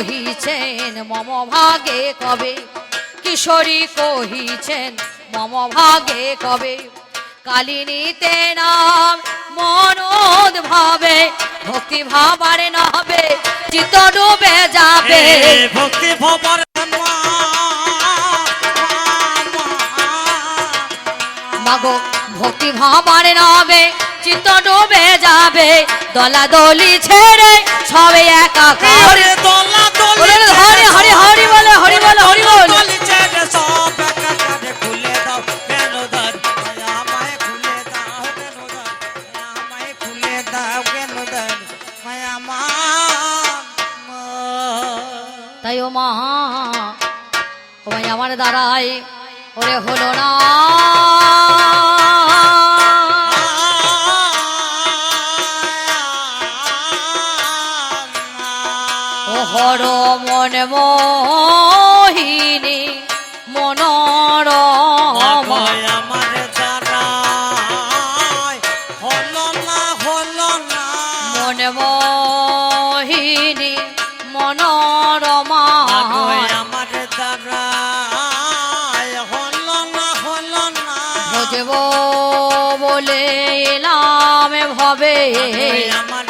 কহিছেন মম ভাগে কবে? কিশোরী কহিছেন মম ভাগে কবে? কালিনীতে নাম মনোদ ভাবে ভক্তি ভাবারে নবে চিত্ত ডুবে যাবে। ভক্তি ভবর মাগো ভক্তি ভাবারে নবে চিত্ত ডুবে যাবে। দলা দলি ছেড়ে সবে একা করে দোলা হরি হরি হরি বলে হরি বলে হরি বল। তাই ও মা ওরে হলো না। হর মন মোহিনী মনোরমা। আমার দ্বারাই হলো না হলো না। মন মোহিনী মনোরমা। আমার দ্বারাই হলো না হলো না। ভজব বলে এলাম ভবে আমার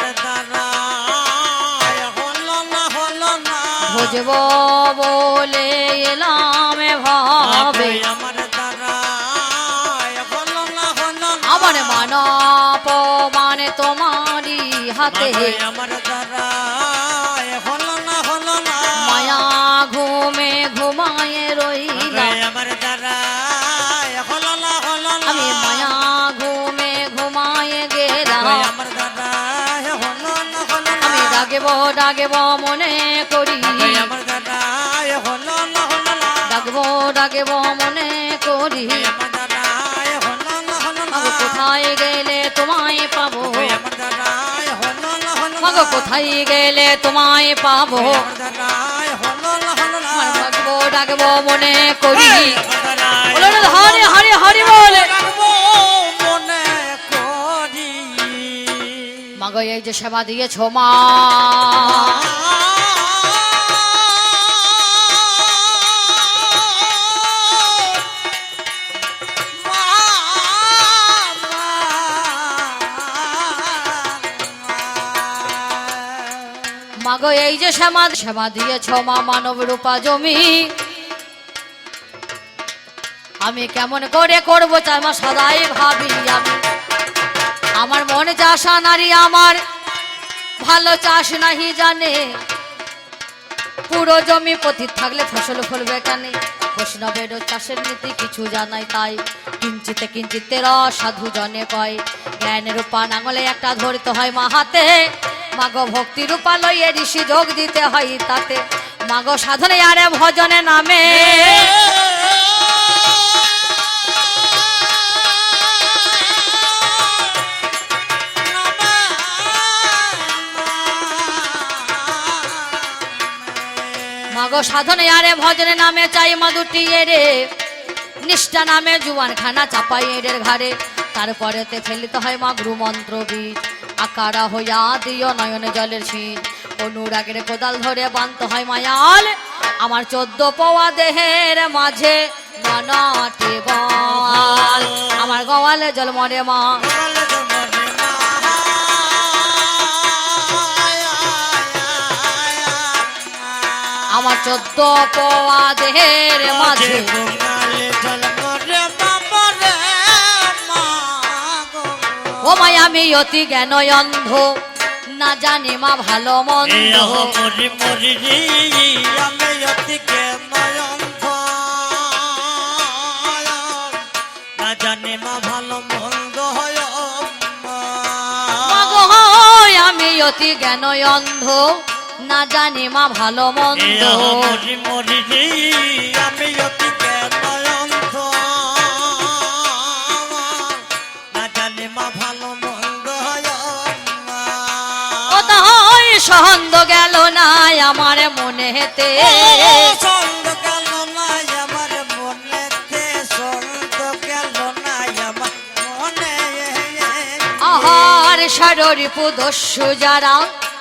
ভজব বলে এলাম ভাবে আমার আমার মানব মানে তোমারই হাতে। আমার দ্বারাই ডাকব ডাকব মনে করি। আমার হলো ডাকব ডাকব মনে করি। কোথায় গেলে তোমায় পাবো? মাগো কোথায় গেলে তোমায় পাবো? ডাকবো ডাকবো মনে করি। হরি হরি হরি বলে। মাগো এই যে সেবা দিয়েছ, মা। মাগো এই যে সেবা সেবা দিয়েছ, মা, মানব রূপা জমি। আমি কেমন করে করব চাই মা সদাই ভাবি আমি। আমার মনে চাষা নারী আমার, ভালো চাষ নাহি জানে। পুরো জমি পতি থাকলে ফসল ফলবে কানে। বৈষ্ণবের চাষের নীতি কিছু জানাই তাই। কিঞ্চিতে কিঞ্চিতে রস সাধু জনে কয় জ্ঞানের রূপা নাঙলে একটা ধরতে হয় মা হাতে মাগ ভক্তি রূপা লইয়ে ঋষি যোগ দিতে হয় তাতে। মাগ সাধনে আরে ভজনে নামে। মাগ সাধনে আরে ভজনে নামে চাই মা দুটি রে। নিষ্ঠা নামে জুয়ান খানা চাপাই এদের ঘাড়ে। তারপরেতে ফেলিতে হয় মা গুরু মন্ত্র বীজ। আকারা হইয়া দিও নয়নে জলের ছিন। অনুরাগের কোদাল ধরে বানতে হয় মায়াল। আমার চোদ্দ পওয়া দেহের মাঝে ননাটি গল আমার গওয়ালে জল মরে মা। আমার চোদ্দ পওয়া দেহের মাঝে। ও মাই আমি অতি জ্ঞান অন্ধ। না জানি মা ভালো মন্দ। জানে মা ভালো মন্দ হয় হয় আমি অতি জ্ঞান অন্ধ। না জানি মা ভালো মন্দ। মরি মরি আমি অতি জ্ঞানয়ন্ত না জানি মা ভালো মন্দ ও তাই সহন্দ গেল না আমার মনে হেতে সন্দ গেল আমার সন্দ গেল নাই আমার মনে আহার সাররি পুদস্যু যারা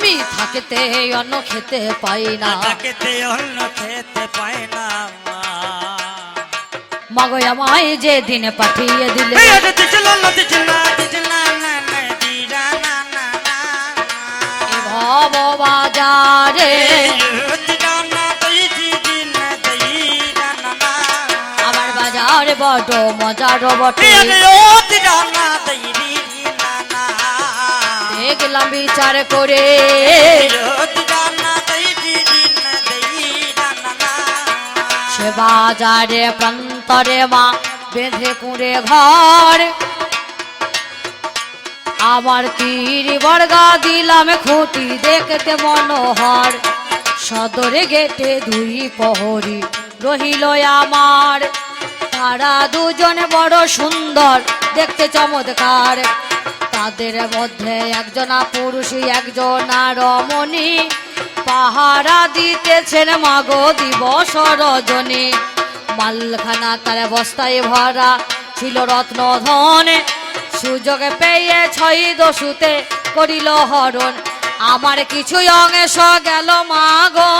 আমি থাকতে অন্ন খেতে পাই না। খেতে অন্য খেতে পায় না মাগো আমায় যে দিন পাঠিয়ে দিলে। ভব বাজারে আমার বাজার বড় মজার বটে। দেখলাম বিচার করে। সে বাজারে প্রান্তরে মা বেঁধে কুঁড়ে ঘর। আমার তীর বর্গা দিলাম খুঁটি দেখতে মনোহর। সদরে গেটে দুই প্রহরী রহিল আমার। তারা দুজন বড় সুন্দর, দেখতে চমৎকার। তাদের মধ্যে একজনা পুরুষী, একজনা রমণী। পাহারা দিতেছেন মাগো দিবস রজনী। মালখানা তার বস্তায় ভরা ছিল রত্ন ধন সুযোগে পেয়ে ছয় দশুতে করিল হরণ। আমার কিছু অংশ গেল মাগো।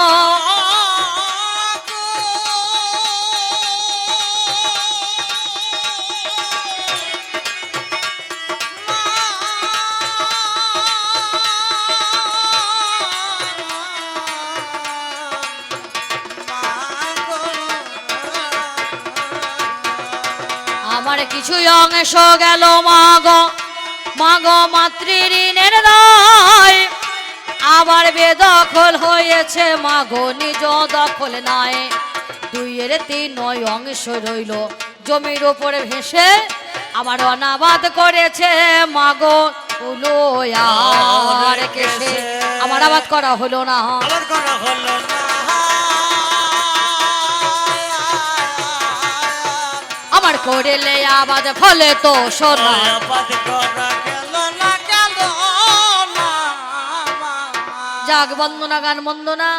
কিছু অংশ গেল মাগো। মাগো মাতৃঋণের দায় আবার বেদখল হয়েছে মাগো নিজ দখল নাই। দুইয়ের তিন নয় অংশ রইল। জমির উপরে ভেসে আমার অনাবাদ করেছে মাগো। উলো আর কেসে আমার আবাদ করা হলো না। আবার করা হলো না। করেলে আবাদ ফলে তো সোনা। যাক বন্দনা গান বন্দনা।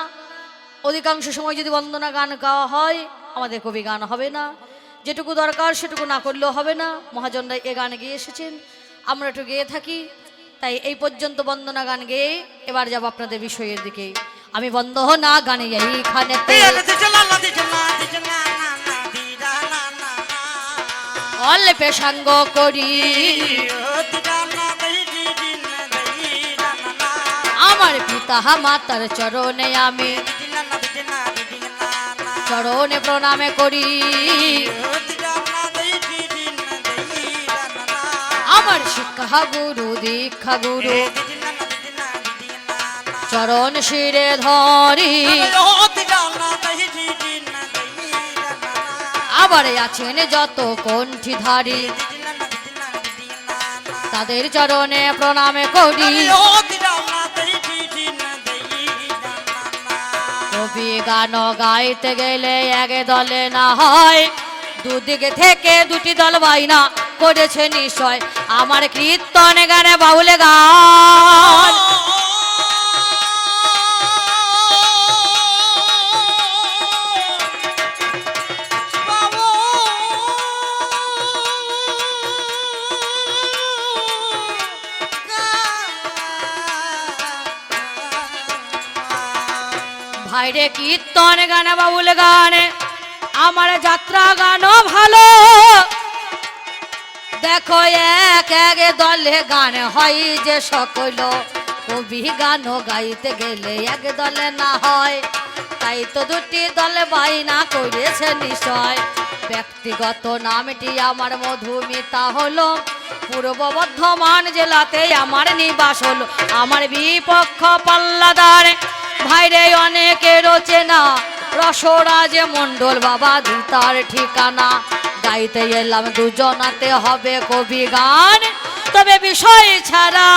অধিকাংশ সময় যদি বন্দনা গান গাওয়া হয় আমাদের কবি গান হবে না। যেটুকু দরকার সেটুকু না করলেও হবে না। মহাজনরা এ গান গেয়ে এসেছেন। আমরা একটু গেয়ে থাকি। তাই এই পর্যন্ত বন্দনা গান গেয়ে এবার যাব আপনাদের বিষয়ের দিকে। আমি বন্ধ না গানে এইখানে অল্পে সাঙ্গ করি। আমার পিতা মাতার চরণে আমি চরণে প্রণামে করি। আমার শিক্ষা গুরু, দীক্ষা গুরু, চরণ শিরে ধরি। আবার আছেন যত কণ্ঠীধারী। তাদের চরণে প্রণামে করি। কবি গান গাইতে গেলে এক দলে না হয়, দুদিকে থেকে দুটি দল বাইনা করেছে নিশ্চয়। আমার কীর্তন গানে বাউলে গান। ভাইরে কীর্তন গান, বাউল গানে। আমার যাত্রা গানও ভালো। দেখো এক এক দলে গান হয় যে সকল। কবি গান গাইতে গেলে এক দলে না হয়। তাই তো দুটি দলে বাইনা করেছে নিশ্চয়। ব্যক্তিগত নামটি আমার মধুমিতা হলো। পূর্ব বর্ধমান জেলাতে আমার নিবাস হলো। আমার বিপক্ষ পাল্লাদার। ভাইরে অনেকের চেনা রসরাজ মণ্ডল বাবা তার ঠিকানা। গাইতে এলাম দুজনাতে হবে কবি গান। তবে বিষয় ছাড়া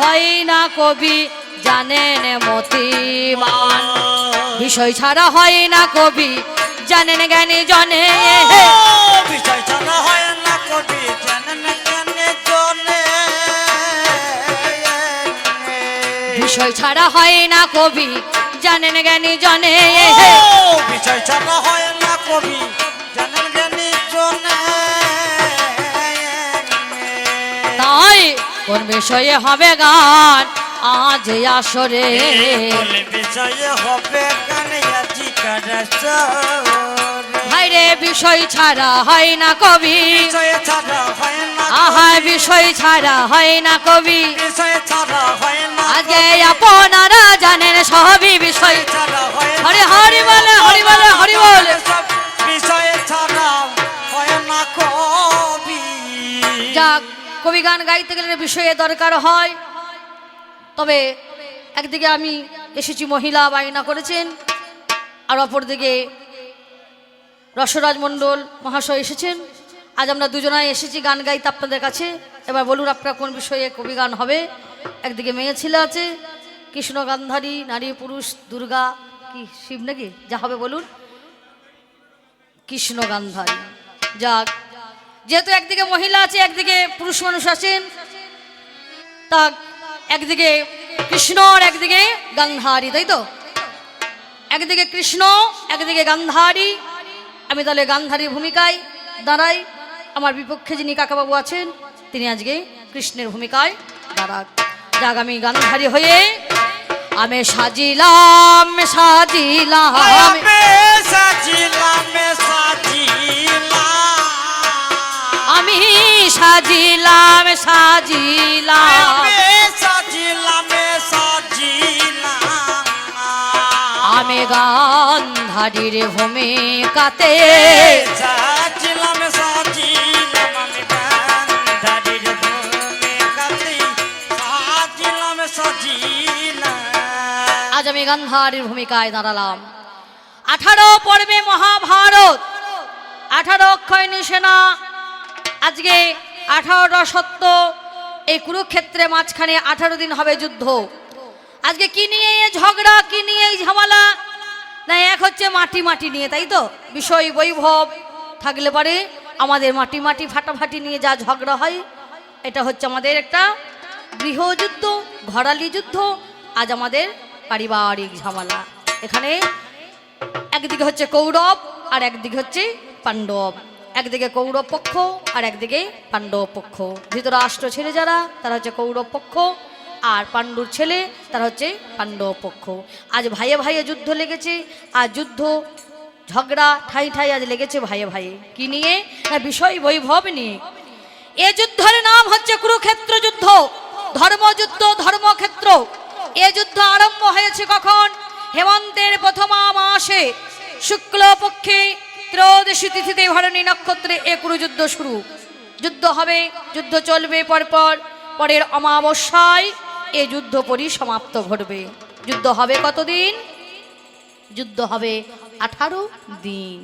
হয় না কবি, জানেন মতিমান। বিষয় ছাড়া হয় না কবি, জানেন জ্ঞানী জনে ছাড়া হয় না কবি। জানেন জ্ঞানী জনে বিষয় ছাড়া হয় না কবি। জানেন কেনে জনে তাই কোন বিষয়ে হবে গান? আজ আসরে। বিষয়ে হবে গানে? কারাসরে বিষয় ছাড়া হয় না কবি। বিষয় ছাড়া হয় না আহা বিষয় ছাড়া হয় না কবি। আজকে আপনারা জানেন সবই বিষয়। হরি হরি বলে হরি বলে হরি বলে। যাক কবি গান গাইতে গেলে বিষয়ে দরকার হয়। তবে একদিকে আমি এসেছি মহিলা বায়না করেছেন আর অপরদিকে রসরাজ মণ্ডল মহাশয় এসেছেন। আজ আমরা দুজনাই এসেছি গান গাইতে আপনাদের কাছে। এবার বলুন আপনার কোন বিষয়ে কবি গান হবে? একদিকে মেয়ে ছেলে আছে, কৃষ্ণ গান্ধারী, নারী পুরুষ, দুর্গা, কি শিব নাকি? যা হবে বলুন। কৃষ্ণ গান্ধারী। যাক, যেহেতু একদিকে মহিলা আছে, একদিকে পুরুষ মানুষ আছেন তা একদিকে কৃষ্ণ আর একদিকে গান্ধারী, তাই তো? একদিকে কৃষ্ণ, একদিকে গান্ধারী আমি তাহলে গান্ধারীর ভূমিকায় দাঁড়াই। আমার বিপক্ষে যিনি কাকাবাবু আছেন তিনি আজকে কৃষ্ণের ভূমিকায় দাঁড়াক। যাক আমি গান্ধারী হয়ে আমি সাজিলাম সাজিলাম। আমি সাজিলাম আমি সাজিলাম সাজিলাম। গান্ধারীর ভূমিকাতে সাজিলাম সাজিলাম আমি গান্ধারীর ভূমিকাতে সাজিলাম সাজিলাম। আজ আমি গান্ধারীর ভূমিকায় দাঁড়ালাম। আঠারো পর্বে মহাভারত। আঠারো অক্ষয়ণী সেনা আজকে আঠারোটা সত্য। এই কুরুক্ষেত্রে মাঝখানে আঠারো দিন হবে যুদ্ধ। আজকে কি নিয়ে ঝগড়া কি নিয়ে এই ঝামেলা? না, এক হচ্ছে মাটি মাটি নিয়ে, তাই তো? বিষয় বৈভব থাকলে পারে, আমাদের মাটি মাটি ফাটাফাটি নিয়ে যা ঝগড়া হয়, এটা হচ্ছে আমাদের একটা গৃহযুদ্ধ, ঘরালি যুদ্ধ, আজ আমাদের পারিবারিক ঝামেলা। এখানে একদিকে হচ্ছে কৌরব, আর একদিকে হচ্ছে পাণ্ডব। একদিকে কৌরব পক্ষ, আর একদিকে পাণ্ডব পক্ষ। ধৃতরাষ্ট্র ছেড়ে যারা, তারা হচ্ছে কৌরব পক্ষ। আর পাণ্ডুর ছেলে, তার হচ্ছে পাণ্ডব পক্ষ। আজ ভাইয়ে ভাইয়ে যুদ্ধ লেগেছে, আর যুদ্ধ, ঝগড়া, ঠাই ঠাই আজ লেগেছে ভাইয়ে ভাইয়ে। কি নিয়ে? না বিষয় বৈভব নিয়ে। এ যুদ্ধের নাম হচ্ছে কুরুক্ষেত্র যুদ্ধ। ধর্মযুদ্ধ ধর্মক্ষেত্র। এ যুদ্ধ আরম্ভ হয়েছে কখন? হেমন্তের প্রথমা মাসে। শুক্লপক্ষে ত্রয়োদশী তিথিতে ভরণী নক্ষত্রে এ কুরুযুদ্ধ শুরু। যুদ্ধ হবে, যুদ্ধ চলবে পরপর। পরের অমাবস্যায় এ যুদ্ধ পরিসমাপ্ত ঘটবে। যুদ্ধ হবে কতদিন? যুদ্ধ হবে আঠারো দিন।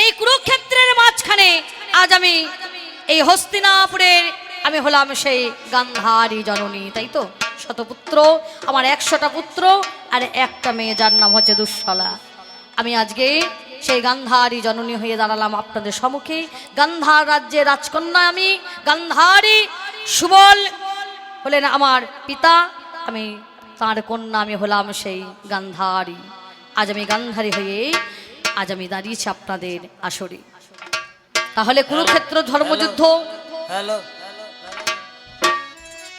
এই কুরুক্ষেত্রের মাঝখানে আজ আমি এই হস্তিনাপুরের, আমি হলাম সেই গান্ধারী জননী, তাই তো? শতপুত্র, আমার একশোটা পুত্র আর একটা মেয়ে, যার নাম হচ্ছে দুঃশলা। আমি আজকে সেই গান্ধারী জননী হয়ে দাঁড়ালাম আপনাদের সম্মুখে। গান্ধার রাজ্যের রাজকন্যা আমি, গান্ধারী সুবল হলেন আমার পিতা আমি তার কন্যা আমি হলাম সেই গান্ধারী। আজ আমি গান্ধারী হয়ে আজ আমি দাঁড়িয়েছি আপনাদের আসরে। তাহলে কুরুক্ষেত্র ধর্মযুদ্ধ?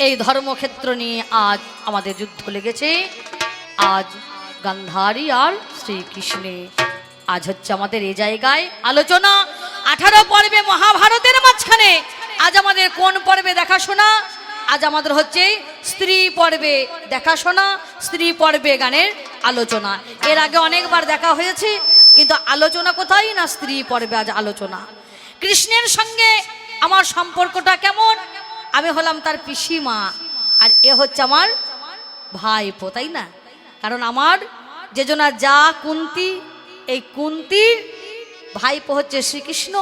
এই ধর্মক্ষেত্র নিয়ে আজ আমাদের যুদ্ধ লেগেছে। আজ গান্ধারী আর শ্রীকৃষ্ণে। আজ হচ্ছে আমাদের এই জায়গায় আলোচনা। আঠারো পর্বে মহাভারতের মাঝখানে আজ আমাদের কোন পর্বে দেখাশোনা? আজ আমাদের হচ্ছে স্ত্রী পর্বে দেখাশোনা, স্ত্রী পর্বে গানের আলোচনা। এর আগে অনেকবার দেখা হয়েছে, কিন্তু আলোচনা কোথায় না স্ত্রী পর্বে আজ আলোচনা? কৃষ্ণের সঙ্গে আমার সম্পর্কটা কেমন? আমি হলাম তার পিসিমা, আর এ হচ্ছে আমার ভাইপো, তাই না? কারণ আমার যেজনা যা কুন্তি, এই কুন্তির ভাইপো হচ্ছে শ্রীকৃষ্ণ,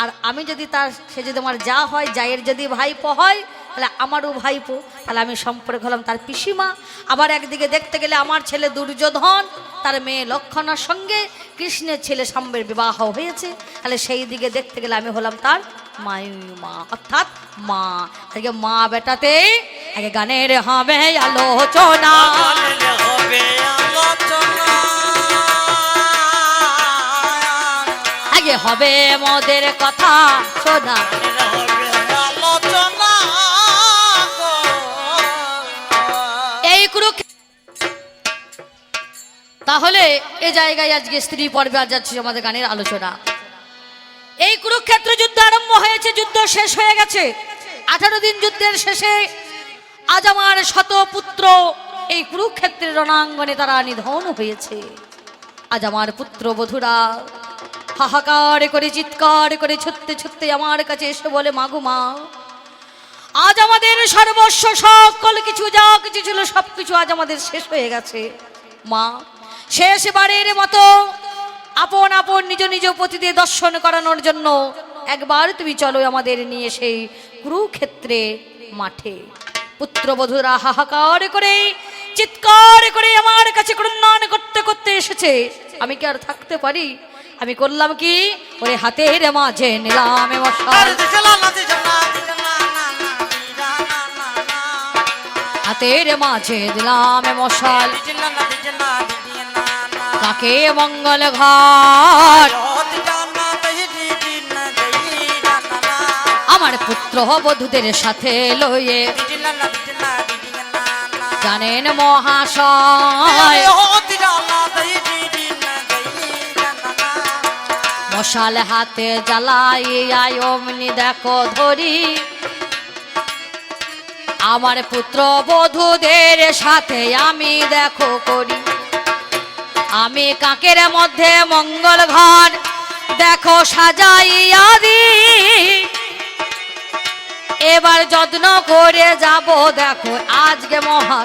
আর আমি যদি তার, সে যদি আমার যা হয়, জায়ের যদি ভাইপো হয় তাহলে আমারও ভাইপো, তাহলে আমি সম্পর্ক হলাম তার পিসিমা। আবার একদিকে দেখতে গেলে আমার ছেলে দুর্যোধন, তার মেয়ে লক্ষণার সঙ্গে কৃষ্ণের ছেলে সাম্বের বিবাহ হয়েছে। তাহলে সেই দিকে দেখতে গেলে আমি হলাম তার মায়ুমা অর্থাৎ মা। আজকে মা বেটাতে, আগে গানের হবে আলোচনা হবে আলোচনা। আগে হবে মোদের কথা শোনা। তাহলে এ জায়গায় আজকে স্ত্রী পর্বে আজ যাচ্ছে আমাদের গানের আলোচনা। এই কুরুক্ষেত্র যুদ্ধ আরম্ভ হয়েছে, যুদ্ধ শেষ হয়ে গেছে। আঠারো দিন যুদ্ধের শেষে আজ আমার শত পুত্র এই কুরুক্ষেত্রের রণাঙ্গনে তারা নিধন হয়েছে। আজ আমার পুত্র বধুরা হাহাকার করে চিৎকার করে ছুটতে ছুটতে আমার কাছে এসে বলে, মাগু মা আজ আমাদের সর্বস্ব, সকল কিছু যা কিছু ছিল সব কিছু আজ আমাদের শেষ হয়ে গেছে। মা, শেষবারের মতো আপন আপন নিজ নিজ পতিদের দর্শন করানোর জন্য একবার তুমি চলো আমাদের নিয়ে সেই কুরুক্ষেত্রে মাঠে। পুত্রবধূরা হাহাকার করে, চিৎকার করে আমার কাছে ক্রন্দন করতে করতে এসেছে। আমি কি আর থাকতে পারি? আমি করলাম কি? ওরে হাতের মাঝে নিলাম হাতের মাঝে দিলাম মশাল। কাকে মঙ্গল ঘর। আমার পুত্র বধূদের সাথে না। জানেন মহাশয়। মশাল হাতে জ্বালাই আয় অমনি দেখো ধরি আমার পুত্র বধূদের সাথে আমি দেখো করি। আমি কাকের মধ্যে মঙ্গল ঘর, দেখো সাজাইয়া দি এবার যত্ন করে যাব, দেখো আজকে মহা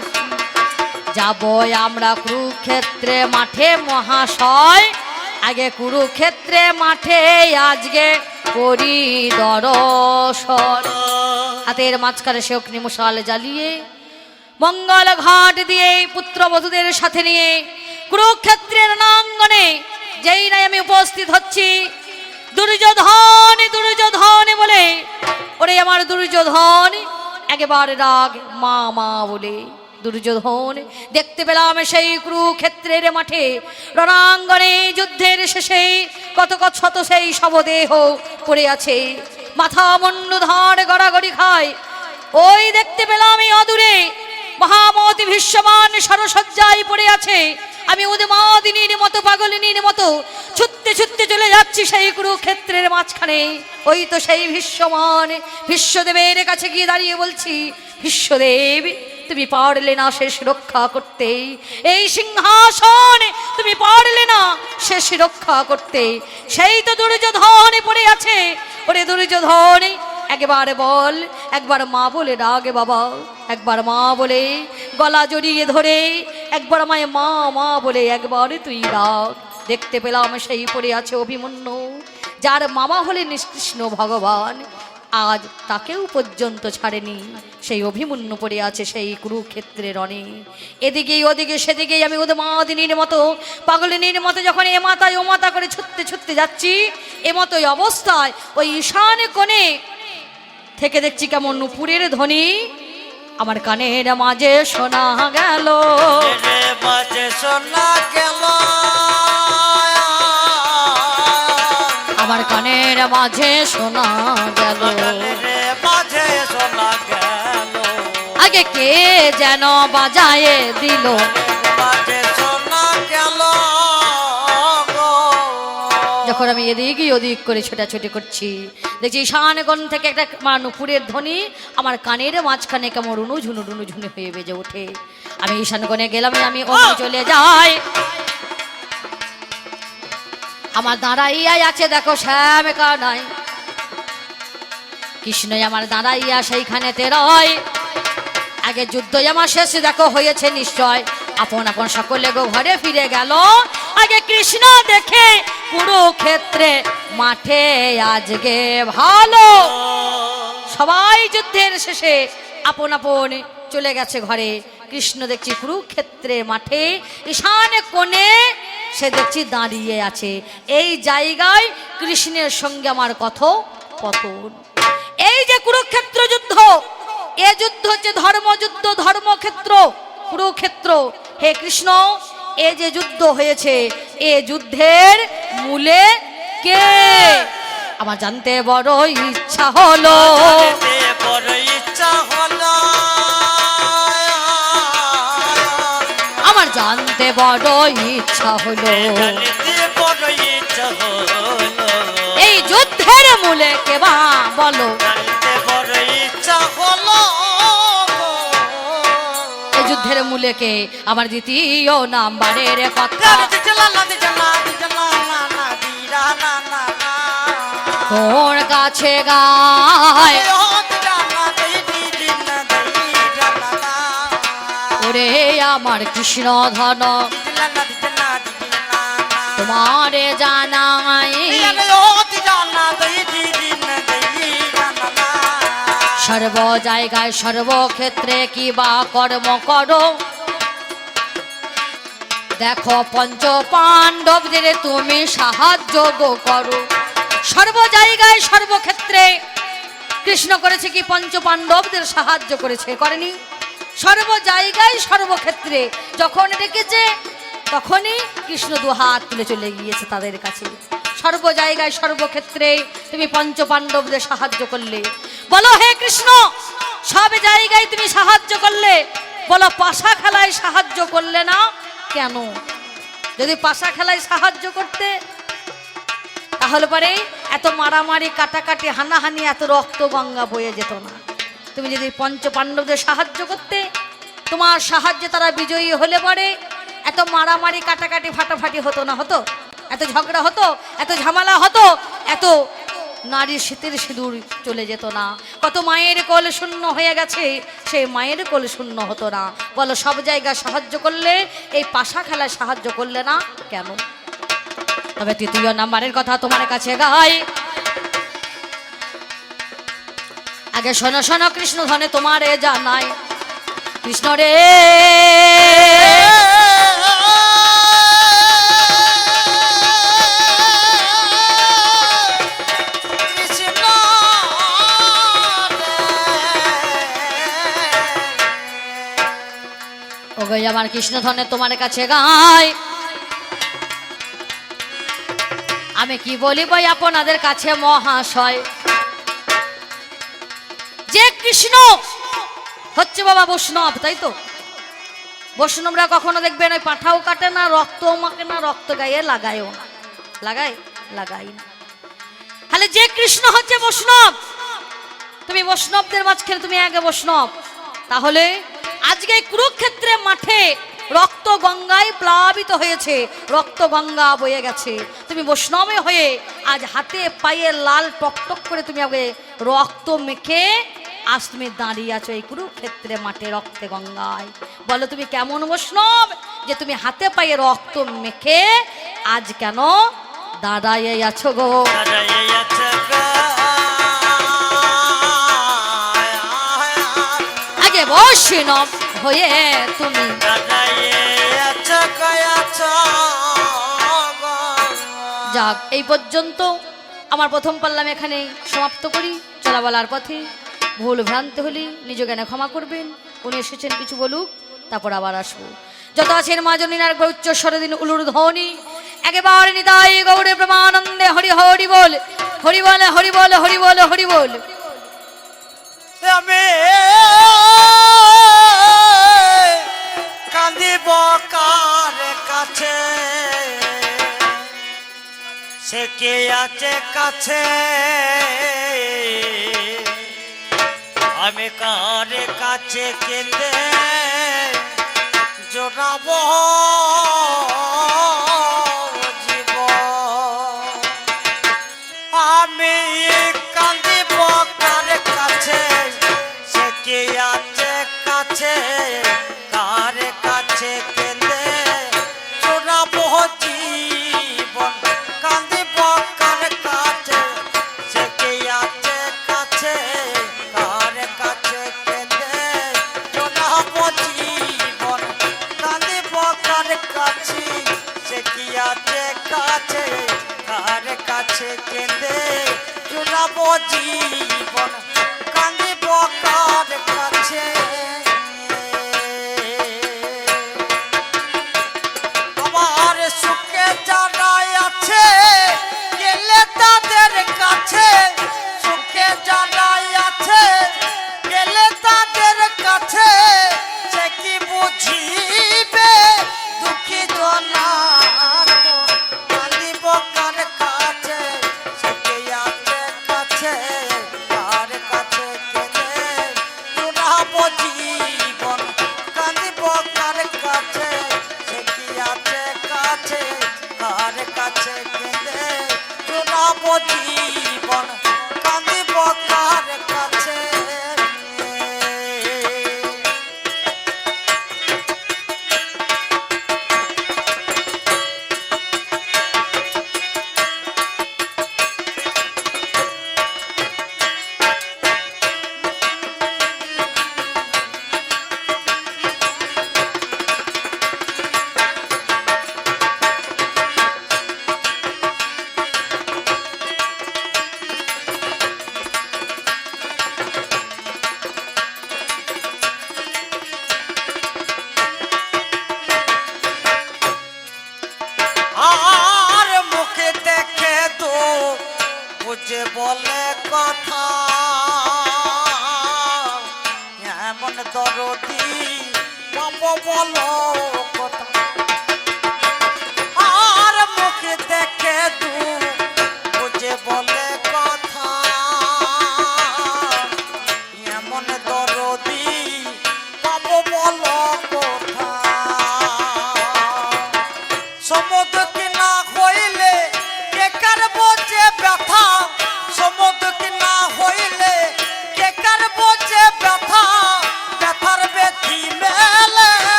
যাব আমরা কুরুক্ষেত্রে মাঠে মহাশয়। আগে কুরুক্ষেত্রে মাঠে আজকে করি দর্শন হাতের মাঝখানে সে অগ্নি মশাল জ্বালিয়ে মঙ্গল ঘাট দিয়ে পুত্রবধূদের সাথে নিয়ে কুরুক্ষেত্রের নাঙ্গনে যেই নাই আমি উপস্থিত হচ্ছি, দুর্যোধন দুর্যোধন বলে, ওরে আমার দুর্যোধন, একেবারে রাগ, মা মা বলে। দুর্যোধন। দেখতে পেলাম সেই কুরুক্ষেত্রের মাঠে রণাঙ্গনে যুদ্ধের শেষে কত কত শত সেই শবদেহ পড়ে আছে। মাথা মন্ডুধার গড়াগড়ি খায়। ওই দেখতে পেলাম অদূরে মহামতি ভীষ্মমান সরসজ্জায় পড়ে আছে। আমি উদমাদিনীর মতো, পাগলিনীর মতো ছুটতে ছুটতে চলে যাচ্ছি সেই কুরুক্ষেত্রের মাঝখানে। ওই তো সেই ভীষ্মমান ভীষ্মদেবের কাছে গিয়ে দাঁড়িয়ে বলছি, ভীষ্মদেব তুমি পারলে না শেষ রক্ষা করতে এই সিংহাসন তুমি পারলে না শেষ রক্ষা করতে সেই তো দুর্যোধন পড়ে আছে। ওরে দুর্যোধন, একবার বল, একবার মা বলে ডাকে বাবা, একবার মা বলে গলা জড়িয়ে ধরে, একবার আমায় মা মা বলে একবার তুই ডাক দেখতে পেলাম সেই পড়ে আছে অভিমন্যু, যার মামা হলেন কৃষ্ণ ভগবান। আজ তাকেও পর্যন্ত ছাড়েনি। সেই অভিমন্যু পড়ে আছে সেই কুরুক্ষেত্রের রণে। এদিকেই ওদিকে সেদিকেই আমি উদমাদিনীর মতো, পাগলিনীর মতো যখন এ মাথায় ও মাথা করে ছুটতে ছুটতে যাচ্ছি, এ মতোই অবস্থায় ওই ঈশান কোণে থেকে দেখছি কেমন নুপুরের ধ্বনি। আমার কানের মাঝে শোনা গেল। শোনা গেল। আমার কানের মাঝে শোনা গেল। রে শোনা গেল। আগে কে যেন বাজায়ে দিল? বাজে শোনা গেল যখন আমি এদিক ওদিক করে ছোটাছুটি করছি দেখছি ঈশানগণ থেকে একটা মা নুপুরের ধ্বনি আমার কানের মাঝখানে কেমন রুনু ঝুনু রুনু ঝুনু হয়ে বেজে ওঠে। আমি ঈশানগণে গেলাম আমি অমনি চলে যাই। আমার দাঁড়াইয়াই আছে, দেখো শ্যাম নাই। কৃষ্ণই আমার দাঁড়াইয়া সেইখানে তেরয়। আগে যুদ্ধ আমার শেষ, দেখো হয়েছে নিশ্চয়। আপন আপন সকলে গো ঘরে ফিরে গেল। আগে কৃষ্ণ দেখে পুরো ক্ষেত্রে মাঠে আজকে ভালো। সবাই যুদ্ধের শেষে আপন আপন চলে গেছে ঘরে। কৃষ্ণ দেখছি কুরুক্ষেত্রে মাঠে, ঈশানে কোণে সে দেখছি দাঁড়িয়ে আছে। এই জায়গায় কৃষ্ণের সঙ্গে আমার কথ পতন এই যে কুরুক্ষেত্র যুদ্ধ, এ যুদ্ধ হচ্ছে ধর্মযুদ্ধ, ধর্মক্ষেত্র, কুরুক্ষেত্র। হে কৃষ্ণ, এ যে যুদ্ধ হয়েছে, এ যুদ্ধের মূলে কে? আমার জানতে বড় ইচ্ছা হলো। বড় বড় ইচ্ছা হলো। এই যুদ্ধের মূলে কে বা বলো? এই যুদ্ধের মূলে কে? আমার দ্বিতীয় নাম্বারের কথা। তোর কাছে গায় ওরে আমার কৃষ্ণ ধন। তোমারে জানাই। সর্ব জায়গায় সর্বক্ষেত্রে কি বা কর্ম করো? দেখো পঞ্চ পাণ্ডবদের তুমি সাহায্য করো। সর্ব জায়গায় সর্বক্ষেত্রে কৃষ্ণ করেছে কি? পঞ্চ পাণ্ডবদের সাহায্য করেছে, করেনি? সর্ব জায়গায়, সর্বক্ষেত্রে। যখন ডেকেছে, তখনই কৃষ্ণ দু হাত তুলে চলে গিয়েছে তাদের কাছে। সর্ব জায়গায়, সর্বক্ষেত্রে তুমি পঞ্চ পাণ্ডবদের সাহায্য করলে। বলো, হে কৃষ্ণ, সব জায়গায় তুমি সাহায্য করলে? বলো, পাশা খেলায় সাহায্য করলে না? কেন? যদি পাশা খেলায় সাহায্য করতে, তাহলে পরে এত মারামারি, কাটাকাটি, হানাহানি, এত রক্ত গঙ্গা বয়ে যেত না। তুমি যদি পঞ্চ পাণ্ডবদের সাহায্য করতে, তোমার সাহায্যে তারা বিজয়ী হলে পরে এত মারামারি, কাটাকাটি, ফাটাফাটি হতো না, হতো? এত ঝগড়া হতো? এত ঝামেলা হতো? এত নারীর শীতের সিঁদুর চলে যেত না। কত মায়ের কোল শূন্য হয়ে গেছে সেই মায়ের কোল শূন্য হতো না। বলো, সব জায়গায় সাহায্য করলে, এই পাশা খেলায় সাহায্য করলে না? কেন? তবে তৃতীয় নাম্বারের কথা তোমার কাছে গাই। আগে শোনো শোনো কৃষ্ণ ধনে তোমারে জানাই। কৃষ্ণ রে। ওগো আমার কৃষ্ণ ধনে তোমার কাছে গাই। আমি কি বলিব আপনাদের কাছে মহাশয়? কৃষ্ণ! হচ্ছে বাবা বৈষ্ণব, তাই তো? বৈষ্ণবরা কখনো দেখবেন ওই পাঠাও কাটে না, রক্ত মাকে না, রক্ত গায়ে লাগায়ও না। লাগাই লাগাই না। তাহলে যে কৃষ্ণ হচ্ছে বৈষ্ণব, তুমি বৈষ্ণবদের মাঝখানে তুমি আগে বৈষ্ণব। তাহলে আজকে কুরুক্ষেত্রে মাঠে রক্ত গঙ্গায় প্লাবিত হয়েছে, রক্ত গঙ্গা বয়ে গেছে। তুমি বৈষ্ণবে হয়ে আজ হাতে পায়ে লাল টকটক করে তুমি আগে রক্ত মেখে আজ তুমি দাঁড়িয়ে আছো এই কুরুক্ষেত্রে মাঠে রক্তে গঙ্গায়। বলো তুমি কেমন বৈষ্ণব যে তুমি হাতে পায়ে রক্ত মেখে আজ কেন দাঁড়াইয়ে আছো গো? আগে বৈষ্ণব হয়ে তুমি যাক এই পর্যন্ত আমার প্রথম পাল্লাম এখানে সমাপ্ত করি। চলাবলার পথে ভুল ভ্রান্তি হলে নিজ জ্ঞানে ক্ষমা করবেন। উনি এসেছেন, কিছু বলুক, তারপর আবার আসব। যত আছেন মা জনীনার উচ্চ স্বরদিন উলুর ধ্বনি। একেবারে নিতাই গৌরে প্রমানন্দে হরি হরি বল। হরি বল হরি বল হরি বল হরি বল। আমি কান্দিব কার কাছে? সে কে আছে কাছে? আমি কার কাছে কেঁদে জোড়াব কাছে? কার কাছে কেঁদে জীবন কান্দিব কার কাছে? Lord.